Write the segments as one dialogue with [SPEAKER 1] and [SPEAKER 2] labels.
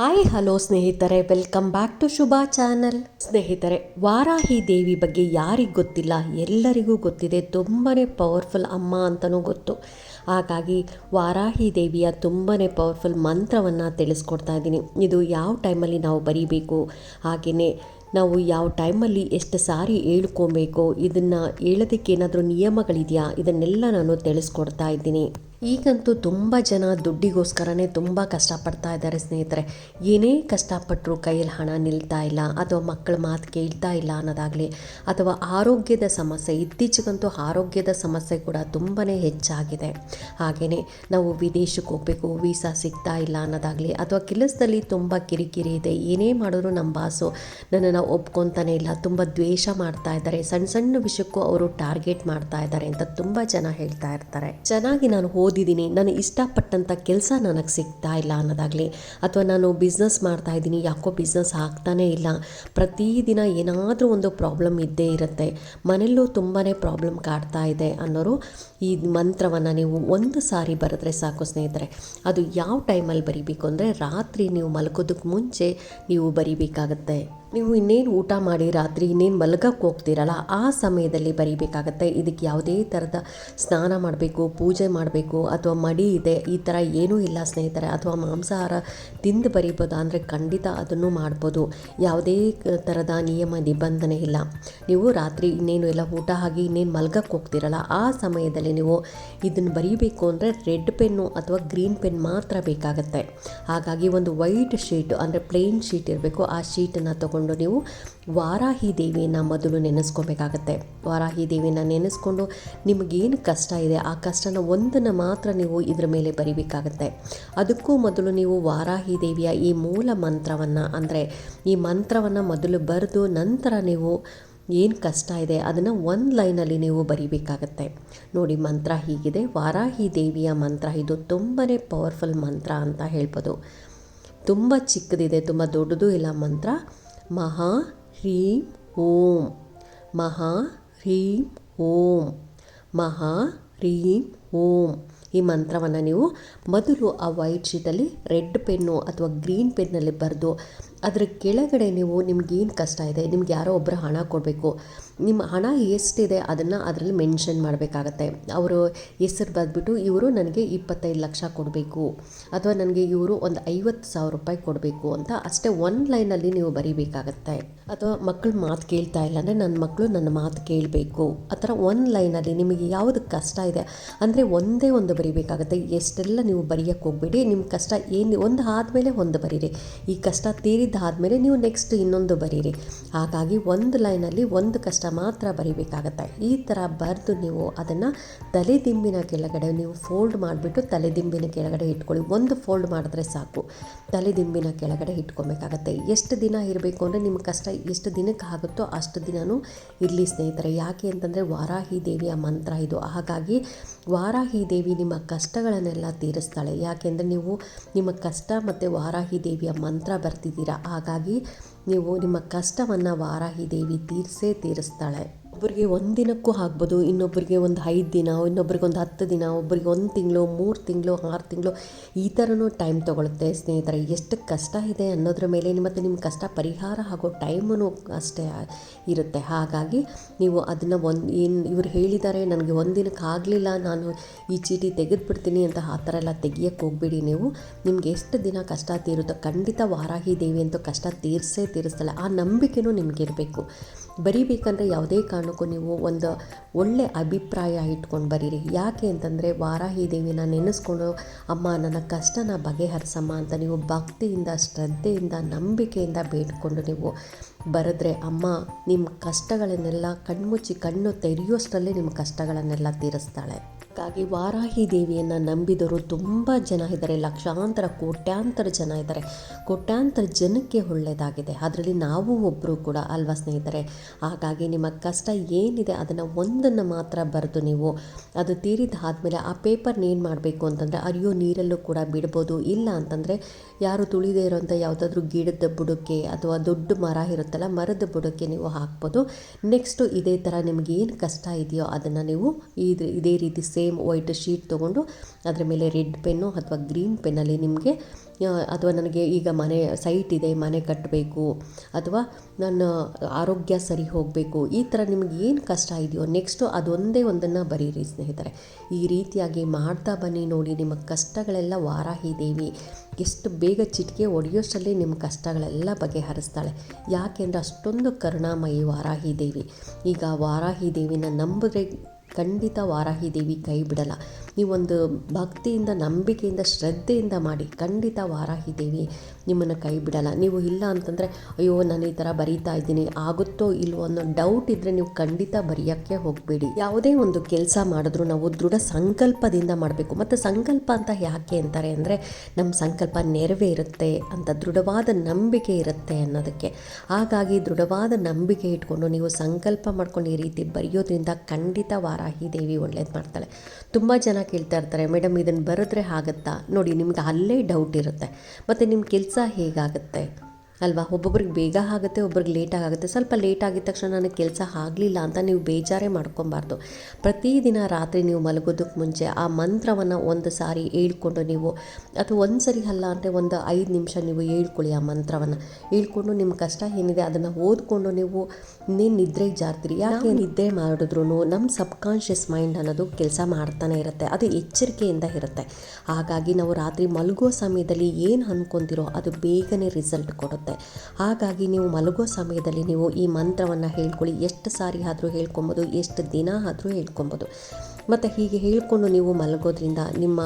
[SPEAKER 1] Hi, hello ಸ್ನೇಹಿತರೆ. Welcome back to Shubha channel ಸ್ನೇಹಿತರೆ, ವಾರಾಹಿ ದೇವಿ ಬಗ್ಗೆ ಯಾರಿಗೆ ಗೊತ್ತಿಲ್ಲ? ಎಲ್ಲರಿಗೂ ಗೊತ್ತಿದೆ. ತುಂಬಾ ಪವರ್ಫುಲ್ ಅಮ್ಮ ಅಂತಲೂ ಗೊತ್ತು. ಹಾಗಾಗಿ ವಾರಾಹಿ ದೇವಿಯ ತುಂಬಾ ಪವರ್ಫುಲ್ ಮಂತ್ರವನ್ನು ತಿಳಿಸ್ಕೊಡ್ತಾ ಇದ್ದೀನಿ. ಇದು ಯಾವ ಟೈಮಲ್ಲಿ ನಾವು ಬರೀಬೇಕು? ಹಾಗೆಯೇ ನಾವು ಯಾವ ಟೈಮಲ್ಲಿ ಎಷ್ಟು ಸಾರಿ ಹೇಳ್ಕೊಬೇಕು? ಇದನ್ನು ಹೇಳೋದಕ್ಕೆ ಏನಾದರೂ ನಿಯಮಗಳಿದೆಯಾ? ಇದನ್ನೆಲ್ಲ ನಾನು ತಿಳಿಸ್ಕೊಡ್ತಾ ಇದ್ದೀನಿ. ಈಗಂತೂ ತುಂಬ ಜನ ದುಡ್ಡಿಗೋಸ್ಕರನೇ ತುಂಬ ಕಷ್ಟಪಡ್ತಾ ಇದ್ದಾರೆ ಸ್ನೇಹಿತರೆ. ಏನೇ ಕಷ್ಟಪಟ್ಟರು ಕೈಯಲ್ಲಿ ಹಣ ನಿಲ್ತಾ ಇಲ್ಲ, ಅಥವಾ ಮಕ್ಕಳ ಮಾತು ಕೇಳ್ತಾ ಇಲ್ಲ ಅನ್ನೋದಾಗಲಿ, ಅಥವಾ ಆರೋಗ್ಯದ ಸಮಸ್ಯೆ, ಇತ್ತೀಚೆಗಂತೂ ಆರೋಗ್ಯದ ಸಮಸ್ಯೆ ಕೂಡ ತುಂಬಾ ಹೆಚ್ಚಾಗಿದೆ. ಹಾಗೆಯೇ ನಾವು ವಿದೇಶಕ್ಕೆ ಹೋಗಬೇಕು, ವೀಸಾ ಸಿಗ್ತಾ ಇಲ್ಲ ಅನ್ನೋದಾಗಲಿ, ಅಥವಾ ಕೆಲಸದಲ್ಲಿ ತುಂಬ ಕಿರಿಕಿರಿ ಇದೆ, ಏನೇ ಮಾಡಿದ್ರು ನಮ್ಮ ಬಾಸು ನನ್ನನ್ನು ಒಪ್ಕೊತಾನೆ ಇಲ್ಲ, ತುಂಬ ದ್ವೇಷ ಮಾಡ್ತಾ ಇದ್ದಾರೆ, ಸಣ್ಣ ಸಣ್ಣ ವಿಷಯಕ್ಕೂ ಅವರು ಟಾರ್ಗೆಟ್ ಮಾಡ್ತಾ ಇದ್ದಾರೆ ಅಂತ ತುಂಬ ಜನ ಹೇಳ್ತಾ ಇರ್ತಾರೆ. ಚೆನ್ನಾಗಿ ನಾನು ಓದಿದ್ದೀನಿ. ನಾನು ಇಷ್ಟಪಟ್ಟಂಥ ಕೆಲಸ ನನಗೆ ಸಿಗ್ತಾ ಇಲ್ಲ ಅನ್ನೋದಾಗಲಿ, ಅಥವಾ ನಾನು ಬಿಸ್ನೆಸ್ ಮಾಡ್ತಾ ಇದ್ದೀನಿ, ಯಾಕೋ ಬಿಸ್ನೆಸ್ ಆಗ್ತಾನೇ ಇಲ್ಲ. ಪ್ರತಿದಿನ ಏನಾದರೂ ಒಂದು ಪ್ರಾಬ್ಲಮ್ ಇದ್ದೇ ಇರುತ್ತೆ. ಮನೆಯಲ್ಲೂ ತುಂಬಾ ಪ್ರಾಬ್ಲಮ್ ಕಾಡ್ತಾ ಇದೆ ಅನ್ನೋರು ಈ ಮಂತ್ರವನ್ನು ನೀವು ಒಂದು ಸಾರಿ ಬರೆದ್ರೆ ಸಾಕು ಸ್ನೇಹಿತರೆ. ಅದು ಯಾವ ಟೈಮಲ್ಲಿ ಬರಿಬೇಕು ಅಂದರೆ ರಾತ್ರಿ ನೀವು ಮಲ್ಕೋದಕ್ಕೆ ಮುಂಚೆ ನೀವು ಬರಿಬೇಕಾಗತ್ತೆ. ನೀವು ಇನ್ನೇನು ಊಟ ಮಾಡಿ ರಾತ್ರಿ ಇನ್ನೇನು ಮಲಗಕ್ಕೆ ಹೋಗ್ತೀರಲ್ಲ, ಆ ಸಮಯದಲ್ಲಿ ಬರಿಬೇಕಾಗತ್ತೆ. ಇದಕ್ಕೆ ಯಾವುದೇ ಥರದ ಸ್ನಾನ ಮಾಡಬೇಕು, ಪೂಜೆ ಮಾಡಬೇಕು, ಅಥವಾ ಮಡಿ ಇದೆ, ಈ ಥರ ಏನೂ ಇಲ್ಲ ಸ್ನೇಹಿತರೆ. ಅಥವಾ ಮಾಂಸಾಹಾರ ತಿಂದು ಬರೀಬೋದು ಅಂದರೆ ಖಂಡಿತ ಅದನ್ನು ಮಾಡ್ಬೋದು. ಯಾವುದೇ ಥರದ ನಿಯಮ, ನಿಬಂಧನೆ ಇಲ್ಲ. ನೀವು ರಾತ್ರಿ ಇನ್ನೇನು ಎಲ್ಲ ಊಟ ಆಗಿ ಇನ್ನೇನು ಮಲಗಕ್ಕೆ ಹೋಗ್ತಿರಲ್ಲ, ಆ ಸಮಯದಲ್ಲಿ ನೀವು ಇದನ್ನು ಬರೀಬೇಕು ಅಂದರೆ ರೆಡ್ ಪೆನ್ನು ಅಥವಾ ಗ್ರೀನ್ ಪೆನ್ ಮಾತ್ರ ಬೇಕಾಗತ್ತೆ. ಹಾಗಾಗಿ ಒಂದು ವೈಟ್ ಶೀಟ್ ಅಂದರೆ ಪ್ಲೇನ್ ಶೀಟ್ ಇರಬೇಕು, ಆ ಶೀಟನ್ನು ತಗೊಂಡು ನೀವು ವಾರಾಹಿ ದೇವಿಯನ್ನು ಮೊದಲು ನೆನೆಸ್ಕೊಬೇಕಾಗತ್ತೆ. ವಾರಾಹಿ ದೇವಿನ ನೆನೆಸ್ಕೊಂಡು ನಿಮಗೇನು ಕಷ್ಟ ಇದೆ, ಆ ಕಷ್ಟನ ಒಂದನ್ನು ಮಾತ್ರ ನೀವು ಇದರ ಮೇಲೆ ಬರಿಬೇಕಾಗತ್ತೆ. ಅದಕ್ಕೂ ಮೊದಲು ನೀವು ವಾರಾಹಿ ದೇವಿಯ ಈ ಮೂಲ ಮಂತ್ರವನ್ನು, ಅಂದರೆ ಈ ಮಂತ್ರವನ್ನು ಮೊದಲು ಬರೆದು ನಂತರ ನೀವು ಏನು ಕಷ್ಟ ಇದೆ ಅದನ್ನು ಒಂದು ಲೈನಲ್ಲಿ ನೀವು ಬರಿಬೇಕಾಗತ್ತೆ. ನೋಡಿ, ಮಂತ್ರ ಹೀಗಿದೆ. ವಾರಾಹಿ ದೇವಿಯ ಮಂತ್ರ, ಇದು ತುಂಬಾ ಪವರ್ಫುಲ್ ಮಂತ್ರ ಅಂತ ಹೇಳ್ಬೋದು. ತುಂಬ ಚಿಕ್ಕದಿದೆ, ತುಂಬ ದೊಡ್ಡದು ಇಲ್ಲ ಮಂತ್ರ. ಮಹಾ ಹ್ರೀಂ ಓಂ. ಮಹಾ ಹ್ರೀಂ ಓಂ. ಮಹಾ ಹ್ರೀಂ ಓಂ. ಈ ಮಂತ್ರವನ್ನು ನೀವು ಮೊದಲು ಆ ವೈಟ್ ಶೀಟಲ್ಲಿ ರೆಡ್ ಪೆನ್ನು ಅಥವಾ ಗ್ರೀನ್ ಪೆನ್ನಲ್ಲಿ ಬರೆದು ಅದರ ಕೆಳಗಡೆ ನೀವು ನಿಮ್ಗೇನು ಕಷ್ಟ ಇದೆ, ನಿಮ್ಗೆ ಯಾರೋ ಒಬ್ಬರು ಹಣ ಕೊಡಬೇಕು. ನಿಮ್ಮ ಹಣ ಎಷ್ಟಿದೆ ಅದನ್ನು ಅದರಲ್ಲಿ ಮೆನ್ಷನ್ ಮಾಡಬೇಕಾಗತ್ತೆ. ಅವರು ಹೆಸರು ಬರೆದ್ಬಿಟ್ಟು ಇವರು ನನಗೆ ಇಪ್ಪತ್ತೈದು ಲಕ್ಷ ಕೊಡಬೇಕು ಅಥವಾ ನನಗೆ ಇವರು ಒಂದು ಐವತ್ತು ಸಾವಿರ ರೂಪಾಯಿ ಕೊಡಬೇಕು ಅಂತ ಅಷ್ಟೇ ಒನ್ ಲೈನಲ್ಲಿ ನೀವು ಬರೀಬೇಕಾಗತ್ತೆ. ಅಥವಾ ಮಕ್ಕಳು ಮಾತು ಕೇಳ್ತಾ ಇಲ್ಲ ಅಂದರೆ ನನ್ನ ಮಕ್ಕಳು ನನ್ನ ಮಾತು ಕೇಳಬೇಕು. ಆ ಥರ ಒನ್ ಲೈನಲ್ಲಿ ನಿಮಗೆ ಯಾವುದು ಕಷ್ಟ ಇದೆ ಅಂದರೆ ಒಂದೇ ಒಂದು ಬರೀಬೇಕಾಗತ್ತೆ. ಎಷ್ಟೆಲ್ಲ ನೀವು ಬರೆಯೋಕ್ಕೆ ಹೋಗ್ಬೇಡಿ ನಿಮ್ಮ ಕಷ್ಟ ಏನು, ಒಂದು ಆದಮೇಲೆ ಒಂದು ಬರೀರಿ. ಈ ಕಷ್ಟ ತೀರಿದ್ದಾದಮೇಲೆ ನೀವು ನೆಕ್ಸ್ಟ್ ಇನ್ನೊಂದು ಬರೀರಿ. ಹಾಗಾಗಿ ಒಂದು ಲೈನಲ್ಲಿ ಒಂದು ಕಷ್ಟ ಮಾತ್ರ ಬರೀಬೇಕಾಗತ್ತೆ. ಈ ಥರ ಬರೆದು ನೀವು ಅದನ್ನು ತಲೆದಿಂಬಿನ ಕೆಳಗಡೆ ನೀವು ಫೋಲ್ಡ್ ಮಾಡಿಬಿಟ್ಟು ತಲೆದಿಂಬಿನ ಕೆಳಗಡೆ ಇಟ್ಕೊಳ್ಳಿ. ಒಂದು ಫೋಲ್ಡ್ ಮಾಡಿದ್ರೆ ಸಾಕು. ತಲೆದಿಂಬಿನ ಕೆಳಗಡೆ ಇಟ್ಕೊಬೇಕಾಗತ್ತೆ. ಎಷ್ಟು ದಿನ ಇರಬೇಕು ಅಂದರೆ ನಿಮ್ಮ ಕಷ್ಟ ಎಷ್ಟು ದಿನಕ್ಕೆ ಆಗುತ್ತೋ ಅಷ್ಟು ದಿನವೂ ಇರಲಿ ಸ್ನೇಹಿತರೆ. ಯಾಕೆ ಅಂತಂದರೆ ವಾರಾಹಿ ದೇವಿಯ ಮಂತ್ರ ಇದು. ಹಾಗಾಗಿ ವಾರಾಹಿ ದೇವಿ ನಿಮ್ಮ ಕಷ್ಟಗಳನ್ನೆಲ್ಲ ತೀರಿಸ್ತಾಳೆ. ಯಾಕೆಂದರೆ ನೀವು ನಿಮ್ಮ ಕಷ್ಟ ಮತ್ತು ವಾರಾಹಿ ದೇವಿಯ ಮಂತ್ರ ಬರ್ತಿದ್ದೀರಾ. ಹಾಗಾಗಿ ನೀವು ನಿಮ್ಮ ಕಷ್ಟವನ್ನು ವಾರಾಹಿ ದೇವಿ ತೀರಿಸೇ ತೀರಿಸ್ತಾಳೆ. ಒಬ್ಬರಿಗೆ ಒಂದು ದಿನಕ್ಕೂ ಆಗ್ಬೋದು ಇನ್ನೊಬ್ಬರಿಗೆ ಒಂದು ಐದು ದಿನ, ಇನ್ನೊಬ್ರಿಗೆ ಒಂದು ಹತ್ತು ದಿನ ಒಬ್ಬರಿಗೆ ಒಂದು ತಿಂಗಳು, ಮೂರು ತಿಂಗಳು, ಆರು ತಿಂಗಳು, ಈ ಥರನೂ ಟೈಮ್ ತೊಗೊಳುತ್ತೆ ಸ್ನೇಹಿತರೆ. ಎಷ್ಟು ಕಷ್ಟ ಇದೆ ಅನ್ನೋದ್ರ ಮೇಲೆ ಮತ್ತು ನಿಮ್ಮ ಕಷ್ಟ ಪರಿಹಾರ ಆಗೋ ಟೈಮೂ ಅಷ್ಟೇ ಇರುತ್ತೆ. ಹಾಗಾಗಿ ನೀವು ಅದನ್ನು ಒಂದು, ಏನು ಇವ್ರು ಹೇಳಿದ್ದಾರೆ ನನಗೆ ಒಂದು ದಿನಕ್ಕೆ ಆಗಲಿಲ್ಲ, ನಾನು ಈ ಚೀಟಿ ತೆಗೆದುಬಿಡ್ತೀನಿ ಅಂತ ಆ ಥರ ಎಲ್ಲ ತೆಗಿಯೋಕ್ಕೆ ಹೋಗ್ಬೇಡಿ ನೀವು. ನಿಮ್ಗೆ ಎಷ್ಟು ದಿನ ಕಷ್ಟ ತೀರುತ್ತೋ, ಖಂಡಿತ ವಾರಾಹಿ ದೇವಿ ಅಂತೂ ಕಷ್ಟ ತೀರಿಸೇ ತೀರಿಸ್ತಾಳೆ ಆ ನಂಬಿಕೆನೂ ನಿಮಗಿರಬೇಕು. ಬರಿಬೇಕಂದ್ರೆ ಯಾವುದೇ ಕಾರಣಕ್ಕೂ ನೀವು ಒಂದು ಒಳ್ಳೆ ಅಭಿಪ್ರಾಯ ಇಟ್ಕೊಂಡು ಬರೀರಿ. ಯಾಕೆ ಅಂತಂದರೆ ವಾರಾಹಿ ದೇವಿನ ನೆನೆಸ್ಕೊಂಡು, ಅಮ್ಮ, ನನ್ನ ಕಷ್ಟನ ಬಗೆಹರಿಸಮ್ಮ ಅಂತ ನೀವು ಭಕ್ತಿಯಿಂದ, ಶ್ರದ್ಧೆಯಿಂದ, ನಂಬಿಕೆಯಿಂದ ಬೇಡ್ಕೊಂಡು ನೀವು ಬರೆದ್ರೆ, ಅಮ್ಮ ನಿಮ್ಮ ಕಷ್ಟಗಳನ್ನೆಲ್ಲ ಕಣ್ಮುಚ್ಚಿ ಕಣ್ಣು ತೆರೆಯೋಷ್ಟರಲ್ಲೇ ನಿಮ್ಮ ಕಷ್ಟಗಳನ್ನೆಲ್ಲ ತೀರಿಸ್ತಾಳೆ. ಹಾಗಾಗಿ ವಾರಾಹಿ ದೇವಿಯನ್ನು ನಂಬಿದವರು ತುಂಬ ಜನ ಇದ್ದಾರೆ. ಲಕ್ಷಾಂತರ, ಕೋಟ್ಯಾಂತರ ಜನ ಇದ್ದಾರೆ. ಕೋಟ್ಯಾಂತರ ಜನಕ್ಕೆ ಒಳ್ಳೆಯದಾಗಿದೆ ಅದರಲ್ಲಿ ನಾವು ಒಬ್ಬರು ಕೂಡ ಅಲ್ವಾ ಸ್ನೇಹಿತರೆ? ಹಾಗಾಗಿ ನಿಮ್ಮ ಕಷ್ಟ ಏನಿದೆ ಅದನ್ನು ಒಂದನ್ನು ಮಾತ್ರ ಬರೆದು ನೀವು ಅದು ತೀರಿದಾದಮೇಲೆ ಆ ಪೇಪರ್ನ ಏನು ಮಾಡಬೇಕು ಅಂತಂದರೆ ಅರಿಯೋ ನೀರಲ್ಲೂ ಕೂಡ ಬಿಡ್ಬೋದು. ಇಲ್ಲ ಅಂತಂದರೆ, ಯಾರು ತುಳಿದೇ ಇರೋಂಥ ಯಾವುದಾದ್ರೂ ಗಿಡದ ಬುಡಕ್ಕೆ ಅಥವಾ ದೊಡ್ಡ ಮರ ಇರುತ್ತಲ್ಲ, ಮರದ ಬುಡಕ್ಕೆ ನೀವು ಹಾಕ್ಬೋದು. ನೆಕ್ಸ್ಟು ಇದೇ ಥರ ನಿಮಗೇನು ಕಷ್ಟ ಇದೆಯೋ ಅದನ್ನು ನೀವು ಇದು ಇದೇ ರೀತಿ ಸೇಮ್ ಸೇಮ್ ವೈಟ್ ಶೀಟ್ ತೊಗೊಂಡು ಅದರ ಮೇಲೆ ರೆಡ್ ಪೆನ್ನು ಅಥವಾ ಗ್ರೀನ್ ಪೆನ್ನಲ್ಲಿ ನಿಮಗೆ ಅಥವಾ ನನಗೆ ಈಗ ಮನೆ ಸೈಟ್ ಇದೆ, ಮನೆ ಕಟ್ಟಬೇಕು, ಅಥವಾ ನನ್ನ ಆರೋಗ್ಯ ಸರಿ ಹೋಗಬೇಕು, ಈ ಥರ ನಿಮಗೆ ಏನು ಕಷ್ಟ ಇದೆಯೋ ನೆಕ್ಸ್ಟು ಅದೊಂದೇ ಒಂದನ್ನು ಬರೀರಿ ಸ್ನೇಹಿತರೆ. ಈ ರೀತಿಯಾಗಿ ಮಾಡ್ತಾ ಬನ್ನಿ ನೋಡಿ, ನಿಮ್ಮ ಕಷ್ಟಗಳೆಲ್ಲ ವಾರಾಹಿ ದೇವಿ ಎಷ್ಟು ಬೇಗ ಚಿಟಿಕೆ ಒಡೆಯೋಷ್ಟರಲ್ಲಿ ನಿಮ್ಮ ಕಷ್ಟಗಳೆಲ್ಲ ಬಗೆಹರಿಸ್ತಾಳೆ. ಯಾಕೆಂದರೆ ಅಷ್ಟೊಂದು ಕರುಣಾಮಯಿ ವಾರಾಹಿ ದೇವಿ ಈಗ ವಾರಾಹಿ ದೇವಿನ ನಂಬಿದ್ರೆ ಖಂಡಿತ ವಾರಾಹಿ ದೇವಿ ಕೈ ಬಿಡಲ್ಲ. ನೀವೊಂದು ಭಕ್ತಿಯಿಂದ, ನಂಬಿಕೆಯಿಂದ, ಶ್ರದ್ಧೆಯಿಂದ ಮಾಡಿ ಖಂಡಿತ ವಾರಾಹಿ ದೇವಿ ನಿಮ್ಮನ್ನು ಕೈ ಬಿಡಲ್ಲ. ನೀವು ಇಲ್ಲ ಅಂತಂದರೆ, ಅಯ್ಯೋ, ನಾನು ಈ ಥರ ಬರೀತಾ ಇದ್ದೀನಿ, ಆಗುತ್ತೋ ಇಲ್ವೋ ಅನ್ನೋ ಡೌಟ್ ಇದ್ದರೆ ನೀವು ಖಂಡಿತ ಬರೆಯೋಕ್ಕೆ ಹೋಗಬೇಡಿ. ಯಾವುದೇ ಒಂದು ಕೆಲಸ ಮಾಡಿದ್ರು ನಾವು ದೃಢ ಸಂಕಲ್ಪದಿಂದ ಮಾಡಬೇಕು. ಮತ್ತು ಸಂಕಲ್ಪ ಅಂತ ಯಾಕೆ ಅಂತಾರೆ ಅಂದರೆ, ನಮ್ಮ ಸಂಕಲ್ಪ ನೆರವೇರುತ್ತೆ ಅಂತ, ದೃಢವಾದ ನಂಬಿಕೆ ಇರುತ್ತೆ ಅನ್ನೋದಕ್ಕೆ. ಹಾಗಾಗಿ ದೃಢವಾದ ನಂಬಿಕೆ ಇಟ್ಕೊಂಡು ನೀವು ಸಂಕಲ್ಪ ಮಾಡ್ಕೊಂಡು ಈ ರೀತಿ ಬರೆಯೋದ್ರಿಂದ ಖಂಡಿತ ವಾರಾಹಿ ದೇವಿ ಒಳ್ಳೇದು ಮಾಡ್ತಾಳೆ. ತುಂಬ ಜನ ಕೇಳ್ತಾ ಇರ್ತಾರೆ ಮೇಡಮ್ ಇದನ್ನು ಬರೆದ್ರೆ ಆಗುತ್ತಾ ನೋಡಿ ನಿಮ್ಗೆ ಅಲ್ಲೇ ಡೌಟ್ ಇರುತ್ತೆ. ಮತ್ತು ನಿಮ್ಮ ಕೆಲಸ ಹೇಗಾಗುತ್ತೆ? ಅಲ್ವಾ? ಒಬ್ಬೊಬ್ರಿಗೆ ಬೇಗ ಆಗುತ್ತೆ, ಒಬ್ರಿಗೆ ಲೇಟಾಗಿ ಆಗುತ್ತೆ. ಸ್ವಲ್ಪ ಲೇಟ್ ಆಗಿದ ತಕ್ಷಣ ನನಗೆ ಕೆಲಸ ಆಗಲಿಲ್ಲ ಅಂತ ನೀವು ಬೇಜಾರೇ ಮಾಡ್ಕೊಬಾರ್ದು ಪ್ರತಿದಿನ ರಾತ್ರಿ ನೀವು ಮಲಗೋದಕ್ಕೆ ಮುಂಚೆ ಆ ಮಂತ್ರವನ್ನು ಒಂದು ಸಾರಿ ಹೇಳ್ಕೊಂಡು ನೀವು ಅಥವಾ ಒಂದು ಸರಿ ಅಲ್ಲ ಅಂದರೆ ಒಂದು ಐದು ನಿಮಿಷ ನೀವು ಹೇಳ್ಕೊಳ್ಳಿ ಆ ಮಂತ್ರವನ್ನು. ಹೇಳ್ಕೊಂಡು ನಿಮ್ಮ ಕಷ್ಟ ಏನಿದೆ ಅದನ್ನು ಓದ್ಕೊಂಡು ನೀವು ನೀನು ನಿದ್ರೆಗೆ ಜಾರ್ತೀರಿ? ಯಾಕೆ ನಿದ್ದೆ ಮಾಡಿದ್ರು ನಮ್ಮ ಸಬ್ಕಾನ್ಷಿಯಸ್ ಮೈಂಡ್ ಅನ್ನೋದು ಕೆಲಸ ಮಾಡ್ತಾನೆ ಇರುತ್ತೆ. ಅದು ಎಚ್ಚರಿಕೆಯಿಂದ ಇರುತ್ತೆ. ಹಾಗಾಗಿ ನಾವು ರಾತ್ರಿ ಮಲಗೋ ಸಮಯದಲ್ಲಿ ಏನು ಅನ್ಕೊಂತಿರೋ ಅದು ಬೇಗನೆ ರಿಸಲ್ಟ್ ಕೊಡುತ್ತೆ. ಹಾಗಾಗಿ ನೀವು ಮಲಗೋ ಸಮಯದಲ್ಲಿ ನೀವು ಈ ಮಂತ್ರವನ್ನು ಹೇಳ್ಕೊಳ್ಳಿ. ಎಷ್ಟು ಸಾರಿ ಆದರೂ ಹೇಳ್ಕೊಬೋದು, ಎಷ್ಟು ದಿನ ಆದರೂ ಹೇಳ್ಕೊಬೋದು. ಮತ್ತು ಹೀಗೆ ಹೇಳ್ಕೊಂಡು ನೀವು ಮಲಗೋದ್ರಿಂದ ನಿಮ್ಮ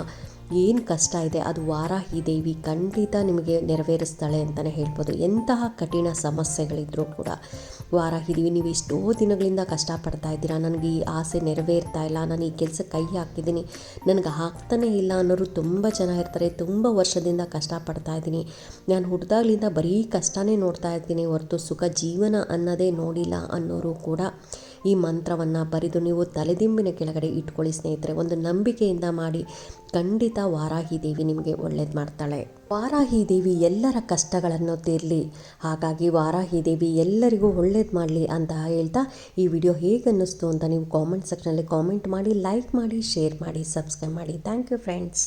[SPEAKER 1] ಏನು ಕಷ್ಟ ಇದೆ, ಅದು ವಾರಾಹಿ ದೇವಿ ಖಂಡಿತ ನಿಮಗೆ ನೆರವೇರಿಸ್ತಾಳೆ ಅಂತಲೇ ಹೇಳ್ಬೋದು. ಎಂತಹ ಕಠಿಣ ಸಮಸ್ಯೆಗಳಿದ್ರೂ ಕೂಡ ವಾರಾಹಿ ದೇವಿ, ನೀವು ಎಷ್ಟೋ ದಿನಗಳಿಂದ ಕಷ್ಟಪಡ್ತಾ ಇದ್ದೀರಾ, ನನಗೆ ಈ ಆಸೆ ನೆರವೇರ್ತಾ ಇಲ್ಲ, ನಾನು ಈ ಕೆಲಸ ಕೈ ಹಾಕಿದ್ದೀನಿ, ನನಗೆ ಆಗ್ತಾನೇ ಇಲ್ಲ ಅನ್ನೋರು ತುಂಬ ಜನ ಇರ್ತಾರೆ, ತುಂಬ ವರ್ಷದಿಂದ ಕಷ್ಟಪಡ್ತಾ ಇದ್ದೀನಿ. ನಾನು ಹುಟ್ಟಿದಾಗ್ಲಿಂದ ಬರೀ ಕಷ್ಟನೇ ನೋಡ್ತಾ ಇದ್ದೀನಿ, ಹೊರತು ಸುಖ ಜೀವನ ಅನ್ನೋದೇ ನೋಡಿಲ್ಲ ಅನ್ನೋರು ಕೂಡ ಈ ಮಂತ್ರವನ್ನು ಬರೆದು ನೀವು ತಲೆದಿಂಬಿನ ಕೆಳಗಡೆ ಇಟ್ಕೊಳ್ಳಿ ಸ್ನೇಹಿತರೆ. ಒಂದು ನಂಬಿಕೆಯಿಂದ ಮಾಡಿ ಖಂಡಿತ ವಾರಾಹಿ ದೇವಿ ನಿಮಗೆ ಒಳ್ಳೇದು ಮಾಡ್ತಾಳೆ. ವಾರಾಹಿ ದೇವಿ ಎಲ್ಲರ ಕಷ್ಟಗಳನ್ನು ತೀರಲಿ. ಹಾಗಾಗಿ ವಾರಾಹಿ ದೇವಿ ಎಲ್ಲರಿಗೂ ಒಳ್ಳೇದು ಮಾಡಲಿ ಅಂತ ಹೇಳ್ತಾ ಈ ವಿಡಿಯೋ ಹೇಗೆ ಅನ್ನಿಸ್ತು ಅಂತ ನೀವು ಕಾಮೆಂಟ್ ಸೆಕ್ಷನಲ್ಲಿ ಕಾಮೆಂಟ್ ಮಾಡಿ ಲೈಕ್ ಮಾಡಿ ಶೇರ್ ಮಾಡಿ ಸಬ್ಸ್ಕ್ರೈಬ್ ಮಾಡಿ. Thank you friends